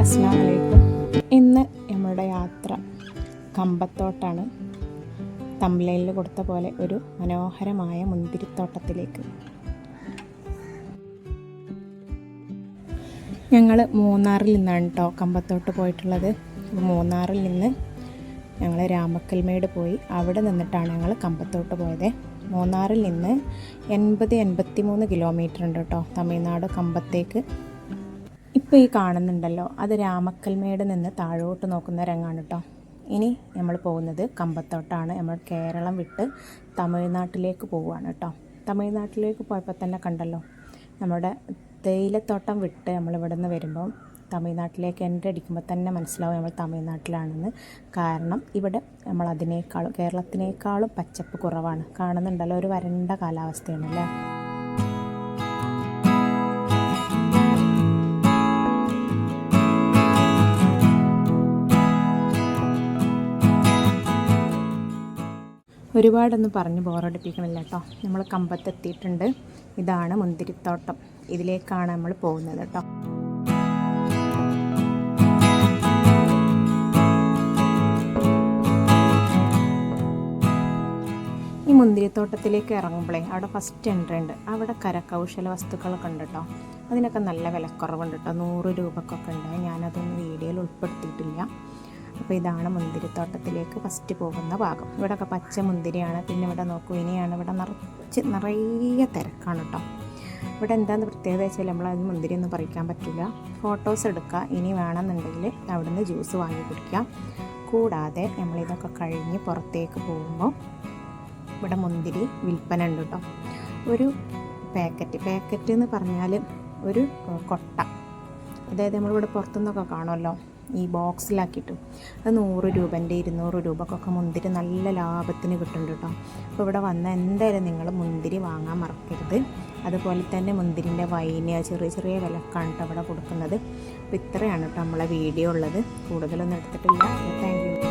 അസ്സാം ഇന്ന് നമ്മുടെ യാത്ര കമ്പത്തോട്ടാണ്. തംലയിൽ കൊടുത്ത പോലെ ഒരു മനോഹരമായ മുന്തിരിത്തോട്ടത്തിലേക്ക്. ഞങ്ങൾ മൂന്നാറിൽ നിന്നാണ് കേട്ടോ കമ്പത്തോട്ട് പോയിട്ടുള്ളത്. മൂന്നാറിൽ നിന്ന് ഞങ്ങൾ രാമക്കൽമേട് പോയി. അവിടെ നിന്നിട്ടാണ് ഞങ്ങൾ കമ്പത്തോട്ട് പോയത്. മൂന്നാറിൽ നിന്ന് എൺപത് എൺപത്തി മൂന്ന് കിലോമീറ്റർ ഉണ്ട് കേട്ടോ തമിഴ്നാട് കമ്പത്തേക്ക്. ഇപ്പോൾ ഈ കാണുന്നുണ്ടല്ലോ അത് രാമക്കൽമേട് നിന്ന് താഴോട്ട് നോക്കുന്ന രംഗമാണ് കേട്ടോ ഇനി നമ്മൾ പോകുന്നത് കമ്പത്തോട്ടാണ്. നമ്മൾ കേരളം വിട്ട് തമിഴ്നാട്ടിലേക്ക് പോവുകയാണ് കേട്ടോ തമിഴ്നാട്ടിലേക്ക് പോയപ്പോൾ തന്നെ കണ്ടല്ലോ നമ്മുടെ തേയിലത്തോട്ടം വിട്ട് നമ്മൾ ഇവിടെ നിന്ന് വരുമ്പോൾ തമിഴ്നാട്ടിലേക്ക് എന്റെ അടിക്കുമ്പോൾ തന്നെ മനസ്സിലാവും നമ്മൾ തമിഴ്നാട്ടിലാണെന്ന്. കാരണം ഇവിടെ നമ്മൾ അതിനേക്കാളും കേരളത്തിനേക്കാളും പച്ചപ്പ് കുറവാണ്. കാണുന്നുണ്ടല്ലോ ഒരു വരണ്ട കാലാവസ്ഥയാണ് അല്ലേ? ഒരുപാടൊന്നും പറഞ്ഞ് ബോറടിപ്പിക്കണില്ല കേട്ടോ നമ്മൾ കമ്പത്തെത്തിയിട്ടുണ്ട്. ഇതാണ് മുന്തിരിത്തോട്ടം. ഇതിലേക്കാണ് നമ്മൾ പോകുന്നത് കേട്ടോ ഈ മുന്തിരിത്തോട്ടത്തിലേക്ക് ഇറങ്ങുമ്പോഴേ അവിടെ ഫസ്റ്റ് എൻട്രി ഉണ്ട്. അവിടെ കരകൗശല വസ്തുക്കളൊക്കെ ഉണ്ട് കേട്ടോ അതിനൊക്കെ നല്ല വിലക്കുറവുണ്ട് കേട്ടോ നൂറ് രൂപക്കൊക്കെ ഉണ്ട്. ഞാനതൊന്നും വീഡിയോയിൽ ഉൾപ്പെടുത്തിയിട്ടില്ല. അപ്പോൾ ഇതാണ് മുന്തിരിത്തോട്ടത്തിലേക്ക് ഫസ്റ്റ് പോകുന്ന ഭാഗം. ഇവിടെ ഒക്കെ പച്ച മുന്തിരിയാണ്. പിന്നെ ഇവിടെ നോക്കൂ ഇനിയാണ് ഇവിടെ നിറച്ച് നിറയെ തിരക്കാണ് കേട്ടോ ഇവിടെ എന്താണെന്ന് പ്രത്യേകത വെച്ചാൽ നമ്മൾ അത് മുന്തിരി ഒന്നും പറിക്കാൻ പറ്റില്ല ഫോട്ടോസ് എടുക്കുക. ഇനി വേണമെന്നുണ്ടെങ്കിൽ അവിടുന്ന് ജ്യൂസ് വാങ്ങി കുടിക്കാം. കൂടാതെ നമ്മളിതൊക്കെ കഴിഞ്ഞ് പുറത്തേക്ക് പോകുമ്പോൾ ഇവിടെ മുന്തിരി വിൽപ്പന ഉണ്ട് കേട്ടോ ഒരു പാക്കറ്റ്. പാക്കറ്റ് എന്ന് പറഞ്ഞാൽ ഒരു കൊട്ട. അതായത് നമ്മളിവിടെ പുറത്തുനിന്നൊക്കെ കാണുമല്ലോ. ഈ ബോക്സിലാക്കിയിട്ട്. അത് നൂറ് രൂപന്റെ ഇരുന്നൂറ് രൂപക്കൊക്കെ മുന്തിരി നല്ല ലാഭത്തിന് കിട്ടുന്നുണ്ട് കേട്ടോ. അപ്പോൾ ഇവിടെ വന്ന എന്തായാലും നിങ്ങൾ മുന്തിരി വാങ്ങാൻ മറക്കരുത്. അതുപോലെ തന്നെ മുന്തിരിന്റെ വൈന് ചെറിയ ചെറിയ വിലക്കാണ് കേട്ടോ ഇവിടെ കൊടുക്കുന്നത്. അപ്പോൾ ഇത്രയാണ് കേട്ടോ നമ്മളെ വീഡിയോ ഉള്ളത്. കൂടുതലൊന്നും എടുത്തിട്ടില്ല. Thank you